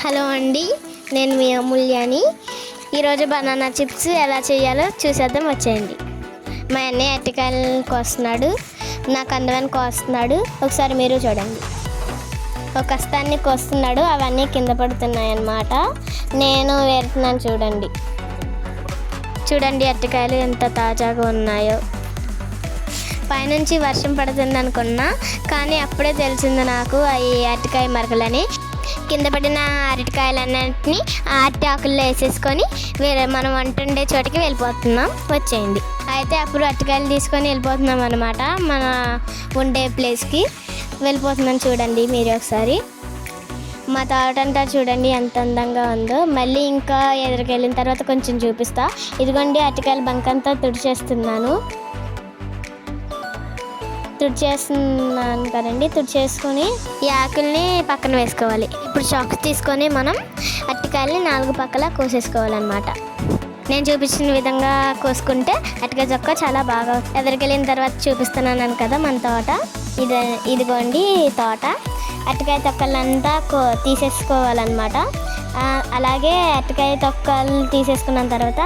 Hello అండి నేను మీ అమూల్యాని. ఈరోజు బనానా చిప్స్ ఎలా చేయాలో చూసేద్దాం వచ్చేయండి. మా అన్నయ్య అరటికాయలను కోస్తున్నాడు నాకు అందమని కోస్తున్నాడు. ఒకసారి మీరు చూడండి. ఒక కస్తాన్ని కోస్తున్నాడు అవన్నీ కింద పడుతున్నాయి అన్నమాట నేను వేరుతున్నాను చూడండి. చూడండి అరటికాయలు ఎంత తాజాగా ఉన్నాయో. పైనుంచి వర్షం పడుతుంది అనుకున్నా కానీ అప్పుడే తెలిసింది నాకు అవి అరటికాయ మరకలని. కింద పడిన అరటికాయలన్నింటినీ ఆ అరటి ఆకుల్లో వేసేసుకొని వేరే మనం వంటుండే చోటికి వెళ్ళిపోతున్నాం వచ్చేయండి. అయితే అప్పుడు అరటికాయలు తీసుకొని వెళ్ళిపోతున్నాం అనమాట మన ఉండే ప్లేస్కి. వెళ్ళిపోతున్నాం చూడండి మీరు ఒకసారి. మా తోటంతా చూడండి ఎంత అందంగా ఉందో. మళ్ళీ ఇంకా ఎదురుకెళ్ళిన తర్వాత కొంచెం చూపిస్తా. ఇదిగోండి అరటికాయల బంకంతా తుడిచేస్తున్నాను. తుడిచేస్తున్నాను కదండి తుడిచేసుకొని ఈ ఆకుల్ని పక్కన వేసుకోవాలి. ఇప్పుడు చాక్స్ తీసుకొని మనం అరటికాయల్ని నాలుగు పక్కల కోసేసుకోవాలన్నమాట. నేను చూపించిన విధంగా కోసుకుంటే అరటికాయ చొక్క చాలా బాగా ఎదురుకెళ్ళిన తర్వాత చూపిస్తున్నాను కదా మన తోట. ఇది ఇదిగోండి తోట. అటుకాయ తొక్కలంతా కో తీసేసుకోవాలన్నమాట. అలాగే అరటికాయ తొక్కలు తీసేసుకున్న తర్వాత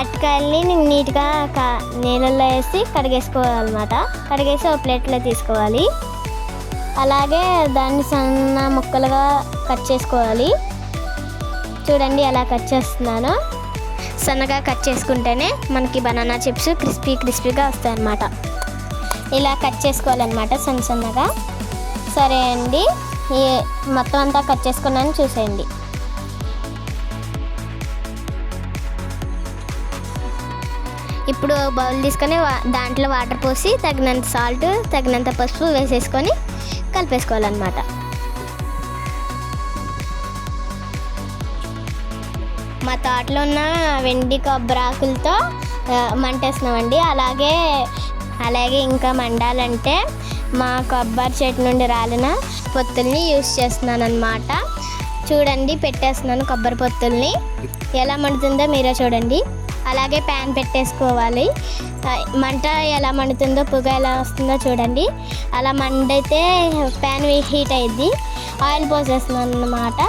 అరటికాయల్ని నీట్గా కా నీళ్ళల్లో వేసి కడిగేసుకోవాలన్నమాట. కడిగేసి ఒక ప్లేట్లో తీసుకోవాలి. అలాగే దాన్ని సన్న ముక్కలుగా కట్ చేసుకోవాలి. చూడండి అలా కట్ చేస్తున్నాను. సన్నగా కట్ చేసుకుంటేనే మనకి బనానా చిప్స్ క్రిస్పీ క్రిస్పీగా వస్తాయన్నమాట. ఇలా కట్ చేసుకోవాలన్నమాట సన్న సన్నగా. సరే అండి మొత్తం అంతా కట్ చేసుకున్నాను చూసేయండి. ఇప్పుడు బౌల్ తీసుకొని వా- దాంట్లో వాటర్ పోసి తగినంత సాల్ట్ తగినంత పసుపు వేసేసుకొని కలిపేసుకోవాలన్నమాట. మా తోటలో ఉన్న వెండి కొబ్బరాకులతో ఆకులతో మంటేస్తున్నామండి అలాగే అలాగే ఇంకా మండాలంటే మా కొబ్బరి చెట్టు నుండి రాలిన పొత్తుల్ని యూస్ చేస్తున్నాను అనమాట చూడండి పెట్టేస్తున్నాను కొబ్బరి పొత్తుల్ని. ఎలా మండుతుందో మీరే చూడండి. అలాగే ప్యాన్ పెట్టేసుకోవాలి. మంట ఎలా మండుతుందో పొగ ఎలా వస్తుందో చూడండి. అలా మండితే ప్యాన్ హీట్ అయ్యిద్ది. ఆయిల్ పోసేస్తున్నాను అన్నమాట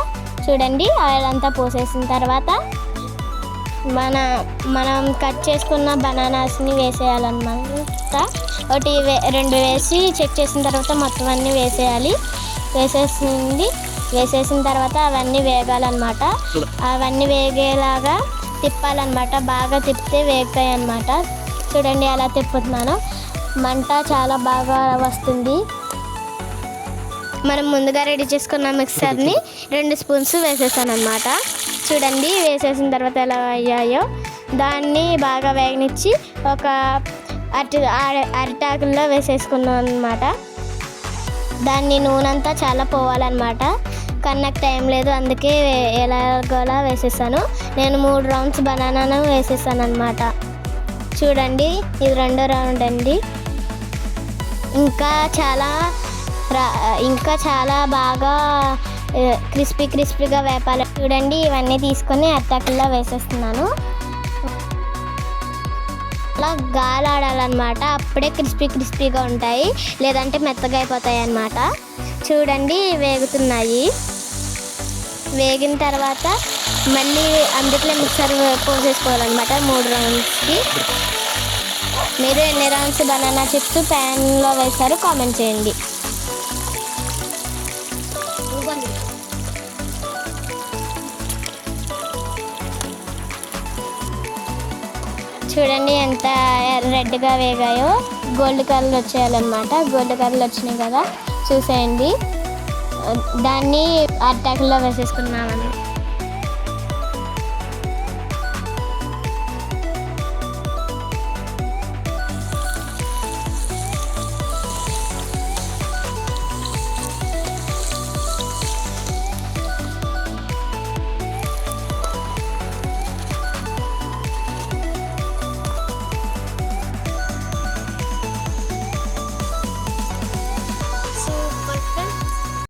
చూడండి ఆయిల్ అంతా పోసేసిన తర్వాత మన మనం కట్ చేసుకున్న బనానాస్ని వేసేయాలన్నమాట. ఒకటి రెండు వేసి చెక్ చేసిన తర్వాత మొత్తం అన్నీ వేసేయాలి. వేసేసింది వేసేసిన తర్వాత అవన్నీ వేగాలన్నమాట. అవన్నీ వేగేలాగా తిప్పాలన్నమాట. బాగా తిప్పితే వేగుతాయి అన్నమాట చూడండి అలా తిప్పుతున్నాను. మంట చాలా బాగా వస్తుంది. మనం ముందుగా రెడీ చేసుకున్న మిక్సర్ని రెండు స్పూన్స్ వేసేసాను అనమాట చూడండి వేసేసిన తర్వాత ఎలా అయ్యాయో. దాన్ని బాగా వేగనిచ్చి ఒక అరటి అరిటాకుల్లో వేసేసుకున్నాం అనమాట దాన్ని నూనె అంతా చాలా పోవాలన్నమాట. కానీ నాకు టైం లేదు అందుకే ఎలాగోలా వేసేసాను. నేను మూడు రౌండ్స్ బనానాను వేసేసాను అనమాట చూడండి ఇది రెండో రౌండ్ అండి. ఇంకా చాలా రా- ఇంకా చాలా బాగా క్రిస్పీ క్రిస్పీగా వేపాలి. చూడండి ఇవన్నీ తీసుకొని అట్టాకుల్లో వేసేస్తున్నాను. అలా గాలాడాలన్నమాట. అప్పుడే క్రిస్పీ క్రిస్పీగా ఉంటాయి. లేదంటే మెత్తగా అయిపోతాయి అన్నమాట. చూడండి వేగుతున్నాయి. వేగిన తర్వాత మళ్ళీ అందుట్లో మిక్సర్ పోసేసుకోవాలన్నమాట మూడు రౌండ్స్కి. మీరు ఎన్ని రౌండ్స్ బనానా చిప్స్ ప్యాన్లో వేశారు కామెంట్ చేయండి. చూడండి ఎంత రెడ్గా వేగాయో గోల్డ్ కలర్ వచ్చేయాలన్నమాట. గోల్డ్ కలర్ వచ్చినాయి కదా. చూసేయండి. దాన్ని అరటాకుల్లో వేసేసుకున్నామని